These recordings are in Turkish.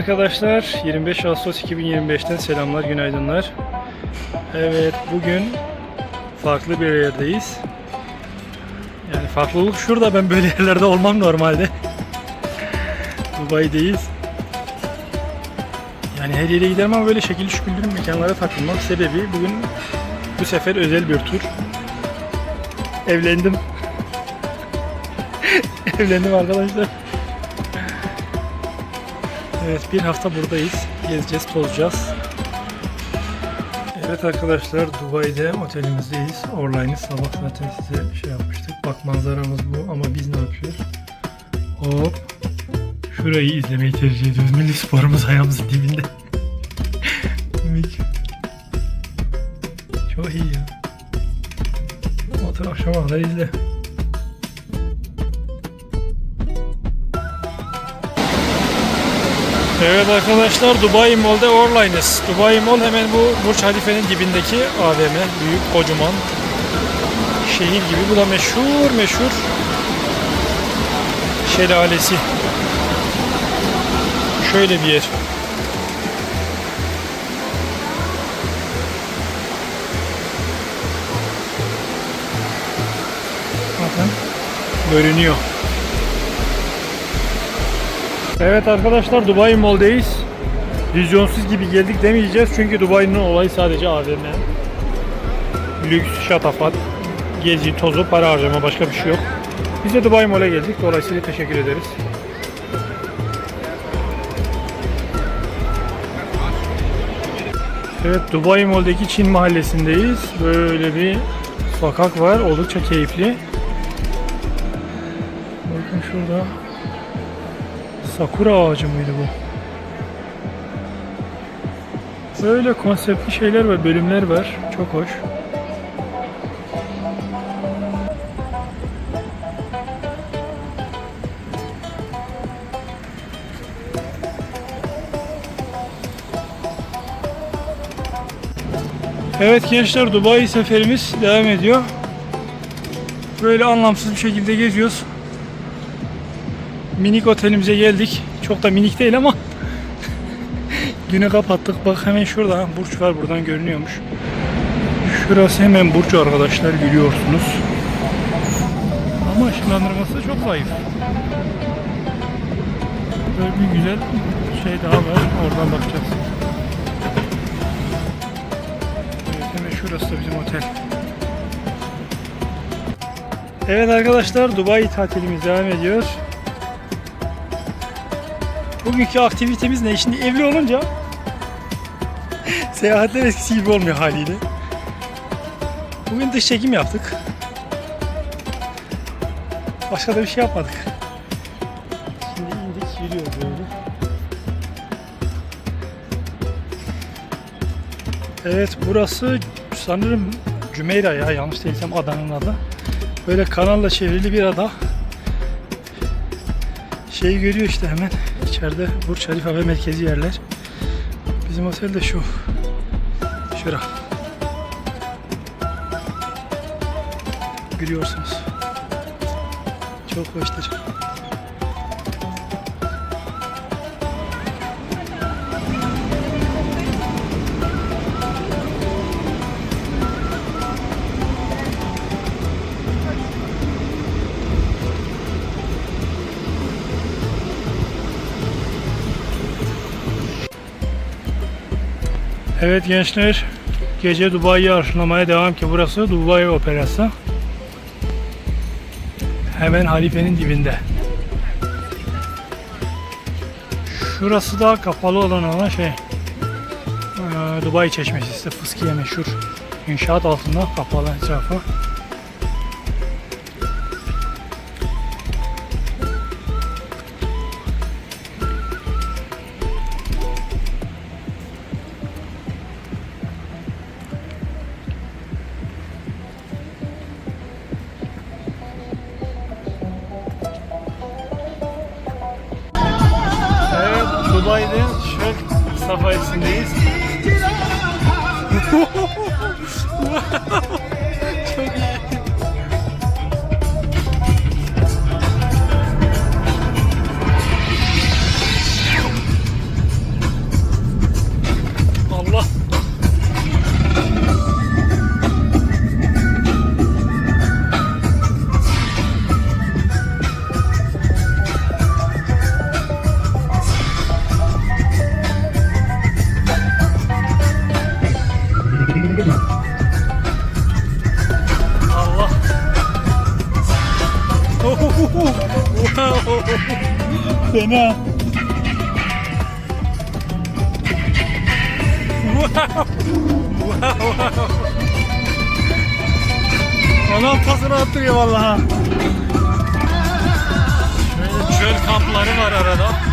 arkadaşlar, 25 Ağustos 2025'ten selamlar, günaydınlar. Evet, bugün farklı bir yerdeyiz. Yani farklılık şurada, ben böyle yerlerde olmam normalde. Dubai'deyiz. Yani her yere giderim ama böyle şekilli şüküllü mekanlara takılmak sebebi bugün bu sefer özel bir tur. Evlendim. Evlendim arkadaşlar. Evet bir hafta buradayız. Gezeceğiz, tozacağız. Evet arkadaşlar Dubai'de otelimizdeyiz. Orline'ı sabah zaten size şey yapmıştık. Bak manzaramız bu ama biz ne yapıyoruz? Hop. Şurayı izlemeyi tercih ediyoruz. Milli sporumuz ayağımızın dibinde. Çok iyi ya. Otur akşama kadar izle. Evet arkadaşlar Dubai Mall'de Orline'ız. Dubai Mall hemen bu Burç Halife'nin dibindeki AVM. Büyük, kocaman. Şehir gibi. Bu da meşhur meşhur şelalesi. Şöyle bir yer. Bakın görünüyor. Evet arkadaşlar Dubai Mall'deyiz. Vizyonsuz gibi geldik demeyeceğiz çünkü Dubai'nin olayı sadece AVM. Lüks, şatafat, gezi, tozu, para harcama başka bir şey yok. Biz de Dubai Mall'e geldik. Dolayısıyla teşekkür ederiz. Evet Dubai Mall'deki Çin mahallesindeyiz. Böyle bir sokak var. Oldukça keyifli. Bakın şurada Sakura ağacı mıydı bu? Böyle konseptli şeyler var, bölümler var. Çok hoş. Evet gençler Dubai seferimiz devam ediyor. Böyle anlamsız bir şekilde geziyoruz. Minik otelimize geldik. Çok da minik değil ama güne kapattık. Bak hemen şurada burç var buradan görünüyormuş. Şurası hemen burç arkadaşlar görüyorsunuz. Ama ışınlandırması çok zayıf. Böyle bir güzel şey daha var. Oradan bakacağız. Evet hemen şurası da bizim otel. Evet arkadaşlar Dubai tatilimiz devam ediyor. Bugünkü aktivitemiz ne? Şimdi evli olunca seyahatler eskisi gibi olmuyor haliyle. Bugün dış çekim yaptık. Başka da bir şey yapmadık. Şimdi indik yürüyoruz böyle. Evet burası sanırım Cümeyra ya yanlış değilsem adanın adı. Böyle kanalla çevrili bir ada. Şeyi görüyor işte hemen içeride Burç Halife ve merkezi yerler. Bizim otel de şu. Şura. Görüyorsunuz. Çok hoştur. Evet gençler, gece Dubai'yi arşınlamaya devam ki burası Dubai Operası. Hemen halifenin dibinde. Şurası da kapalı olan olan şey. eee, Dubai Çeşmesi, işte Fıskiye meşhur. İnşaat altında kapalı etrafı. Dubai'de Şöl safaresindeyiz. Fena. Anam pasını attırıyor vallahi. Şöyle çöl kampları var arada.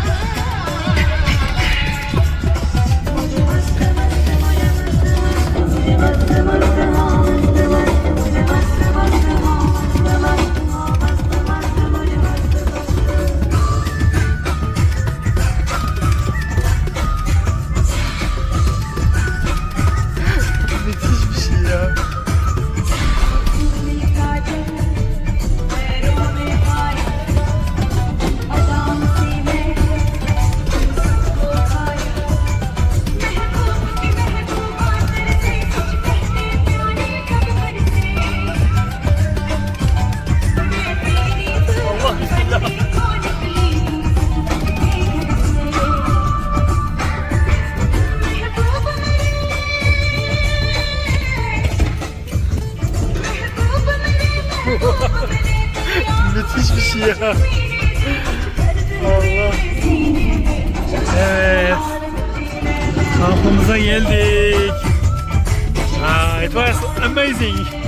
It was amazing.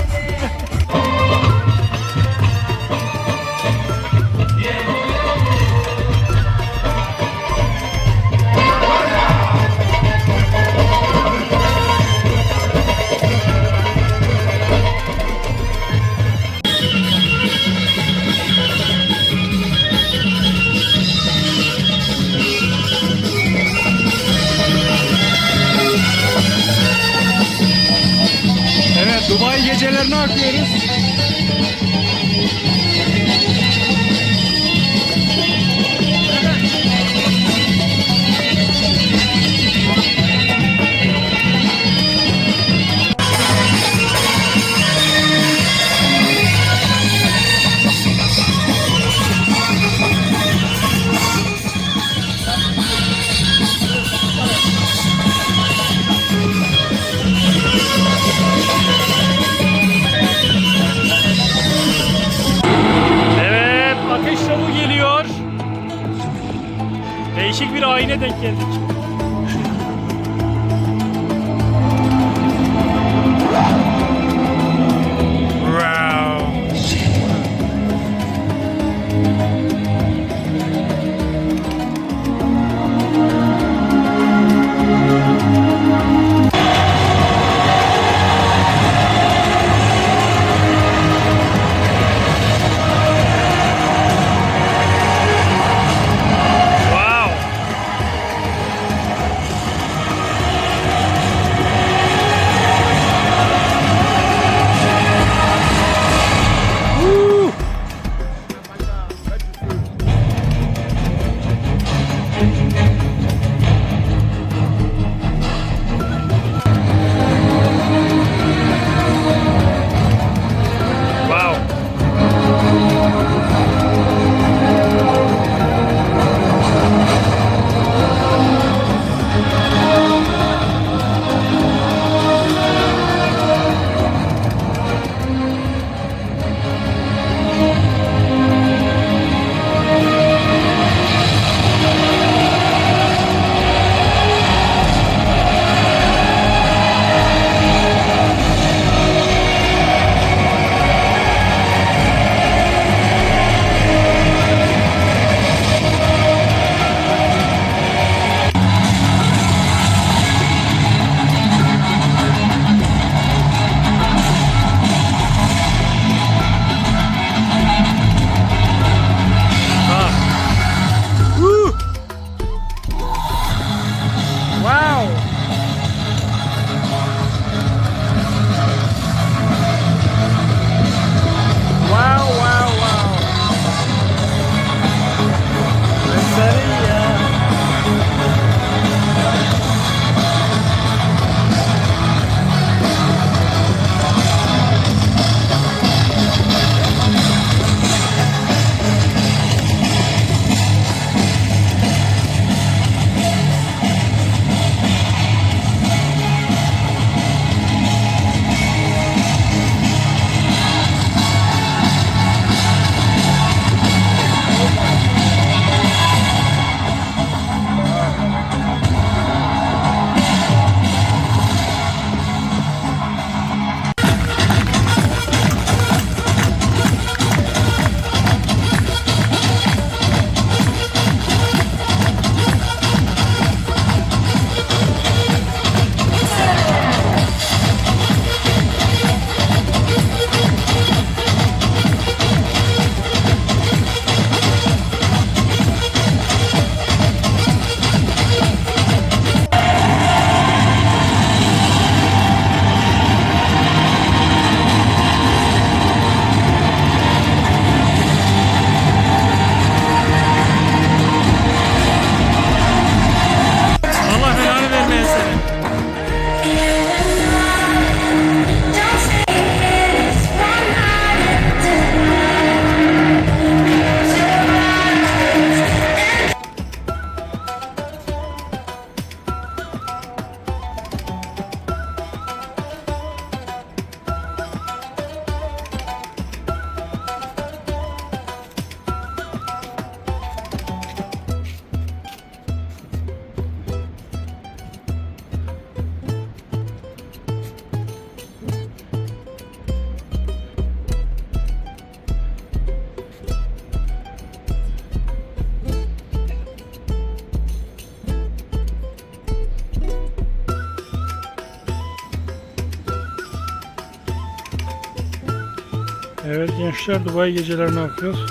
Gençler Dubai gecelerine akıyoruz.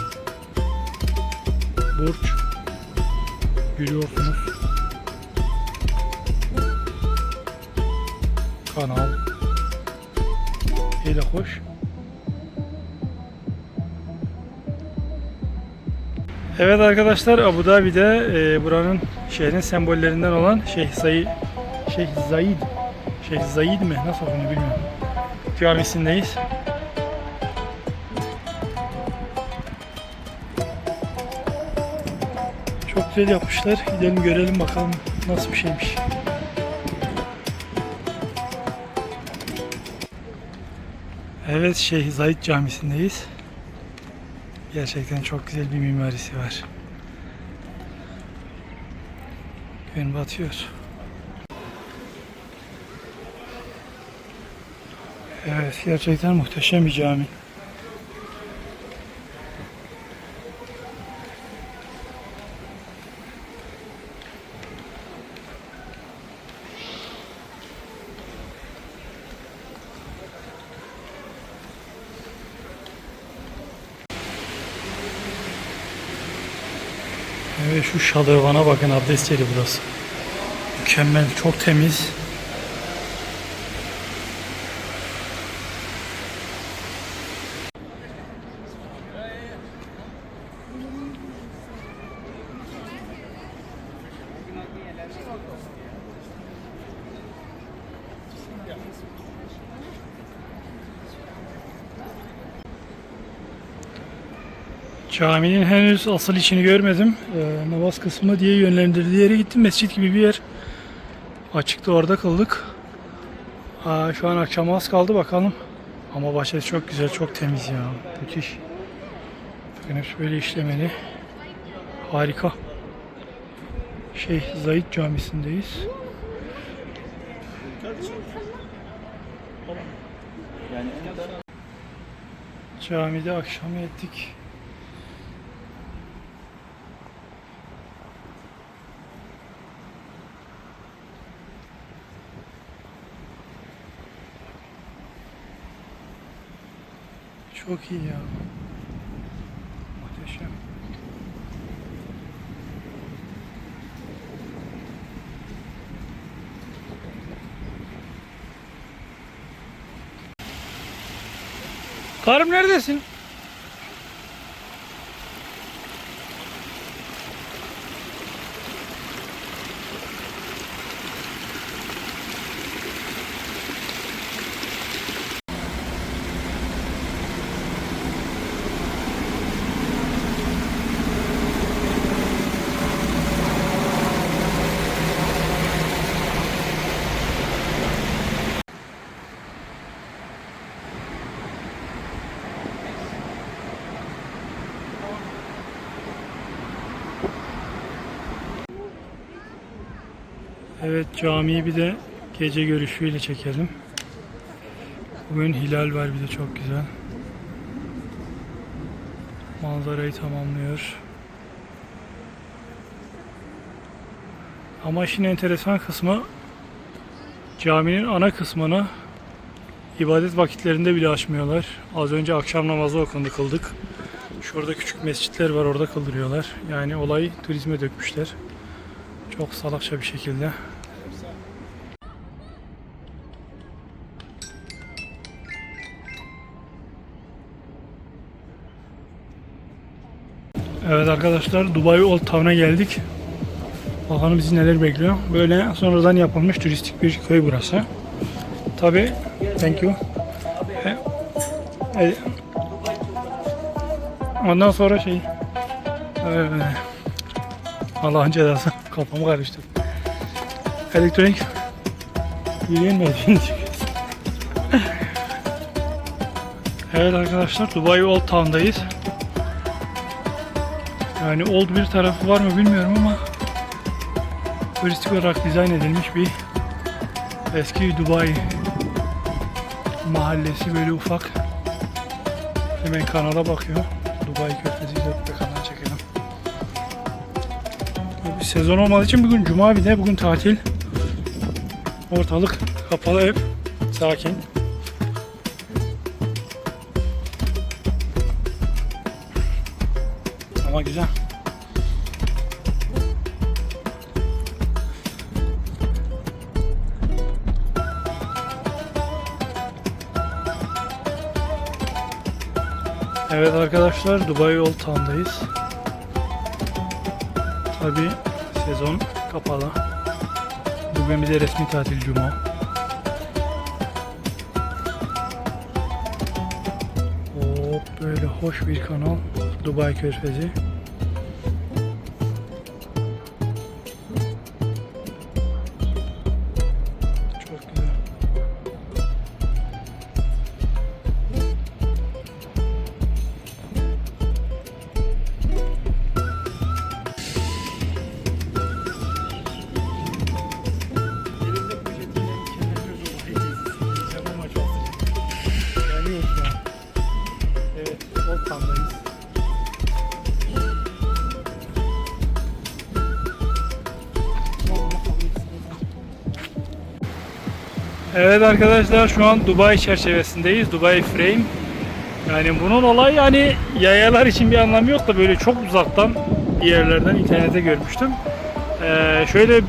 Burç. Görüyorsunuz. Kanal. Hele hoş. Evet arkadaşlar Abu Dhabi'de e, buranın şehrin sembollerinden olan Şeyh Zayid Şeyh Zayid Şeyh Zayid mi? Nasıl okunuyor bilmiyorum. Camisindeyiz. Güzel yapmışlar. Gidelim görelim bakalım nasıl bir şeymiş. Evet Şeyh Zayid Camisi'ndeyiz. Gerçekten çok güzel bir mimarisi var. Gün batıyor. Evet gerçekten muhteşem bir cami. Evet şu şadırvana bakın abdest yeri burası. Mükemmel, çok temiz. Caminin henüz asıl içini görmedim. Ee, namaz kısmı diye yönlendirdiği yere gittim. Mescit gibi bir yer. Açıkta orada kıldık. Aa, şu an akşama az kaldı bakalım. Ama bahçesi çok güzel, çok temiz ya. Müthiş. Bakın böyle işlemeli. Harika. Şeyh Zayid Camisi'ndeyiz. Camide akşam ettik. Çok iyi ya. Muhteşem. Karım neredesin? Evet camiyi bir de gece görüşüyle çekelim. Bugün hilal var bir de çok güzel. Manzarayı tamamlıyor. Ama işin enteresan kısmı caminin ana kısmını ibadet vakitlerinde bile açmıyorlar. Az önce akşam namazı okundu kıldık. Şurada küçük mescitler var orada kıldırıyorlar. Yani olayı turizme dökmüşler. Çok salakça bir şekilde. Evet arkadaşlar Dubai Old Town'a geldik. Bakalım bizi neler bekliyor. Böyle sonradan yapılmış turistik bir köy burası. Tabi thank you. E, ondan sonra şey e, Allah'ın cezası kafamı karıştı. Elektronik merdiven çıkıyoruz. evet arkadaşlar Dubai Old Town'dayız. Yani old bir tarafı var mı bilmiyorum ama turistik olarak dizayn edilmiş bir eski Dubai mahallesi böyle ufak. Hemen kanala bakıyor. Dubai Körfezi'yle de kanal çekelim. Bir sezon olmadığı için bugün cuma bir de bugün tatil. Ortalık kapalı hep sakin. Ama güzel. Evet arkadaşlar Dubai Old Town'dayız. Tabi sezon kapalı. Bugün bize resmi tatil cuma. Hop böyle hoş bir kanal. Dubai Körfezi. Evet arkadaşlar şu an Dubai çerçevesindeyiz. Dubai Frame. Yani bunun olayı yani yayalar için bir anlamı yok da böyle çok uzaktan bir yerlerden internete görmüştüm. Ee, şöyle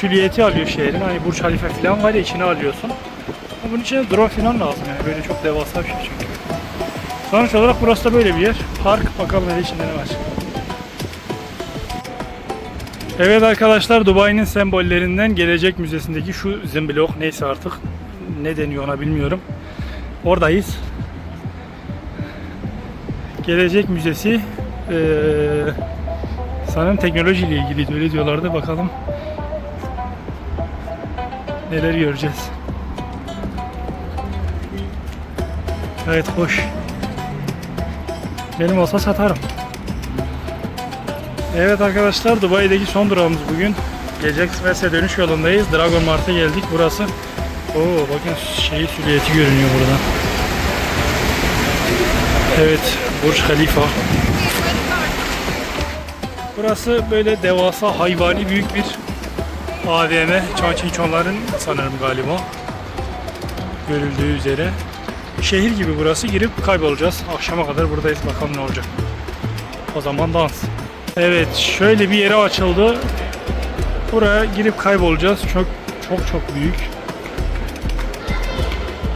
süliyeti alıyor şehrin. Hani Burç Halife falan var ya içine alıyorsun. Ama bunun için drone falan lazım yani böyle çok devasa bir şey çünkü. Sonuç olarak burası da böyle bir yer. Park bakalım hele içinde ne var. Evet arkadaşlar Dubai'nin sembollerinden Gelecek Müzesi'ndeki şu zimblok neyse artık ne deniyor ona bilmiyorum. Oradayız. Gelecek Müzesi eee sanırım teknolojiyle ilgili öyle diyorlardı bakalım neler göreceğiz. Evet hoş. Benim olsa satarım. Evet arkadaşlar Dubai'deki son durağımız bugün. Gece Express'e dönüş yolundayız. Dragon Mart'a geldik. Burası. Oo bakın şehir silüeti görünüyor burada. Evet Burj Khalifa. Burası böyle devasa hayvani büyük bir AVM. Çançinçonların sanırım galiba. Görüldüğü üzere. Şehir gibi burası girip kaybolacağız. Akşama kadar buradayız bakalım ne olacak. O zaman dans. Evet şöyle bir yere açıldı. Buraya girip kaybolacağız. Çok çok çok büyük.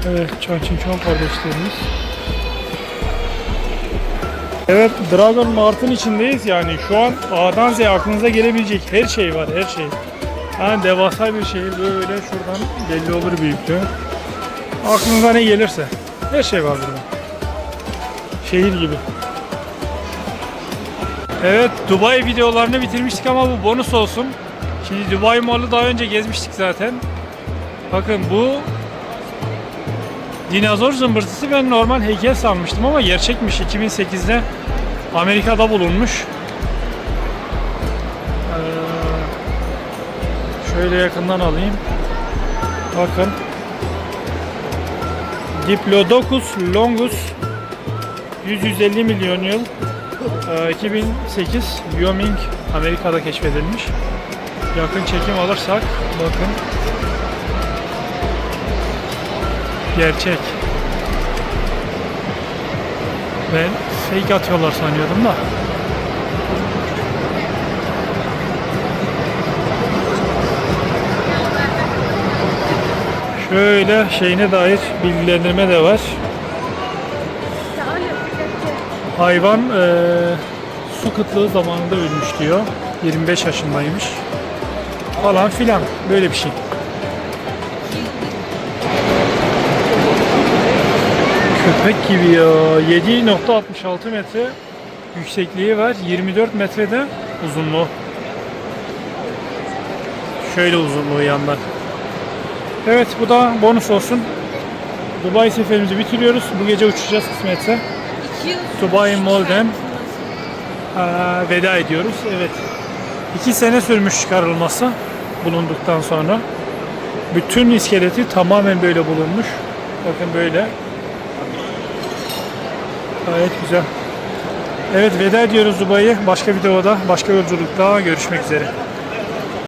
Evet Çançinçon kardeşlerimiz. Evet Dragon Mart'ın içindeyiz yani şu an A'dan Z'ye aklınıza gelebilecek her şey var her şey. Yani devasa bir şehir böyle şuradan belli olur büyüklüğü. Aklınıza ne gelirse her şey var burada. Şehir gibi. Evet Dubai videolarını bitirmiştik ama bu bonus olsun. Şimdi Dubai Mall'u daha önce gezmiştik zaten. Bakın bu dinozor zımbırtısı ben normal heykel sanmıştım ama gerçekmiş 2008'de Amerika'da bulunmuş. Ee, şöyle yakından alayım. Bakın. Diplodocus longus 100-150 milyon yıl 2008 Wyoming Amerika'da keşfedilmiş. Yakın çekim alırsak bakın gerçek. Ben fake atıyorlar sanıyordum da. Şöyle şeyine dair bilgilendirme de var. Hayvan eee, su kıtlığı zamanında ölmüş diyor. 25 yaşındaymış. Falan filan. Böyle bir şey. Köpek gibi ya. 7.66 metre yüksekliği var. 24 metrede uzunluğu. Şöyle uzunluğu yandan. Evet bu da bonus olsun. Dubai seferimizi bitiriyoruz. Bu gece uçacağız kısmetse. Dubai Mall'den eee, veda ediyoruz. Evet. İki sene sürmüş çıkarılması bulunduktan sonra. Bütün iskeleti tamamen böyle bulunmuş. Bakın böyle. Gayet güzel. Evet veda ediyoruz Dubai'ye. Başka videoda, başka yolculukta görüşmek üzere.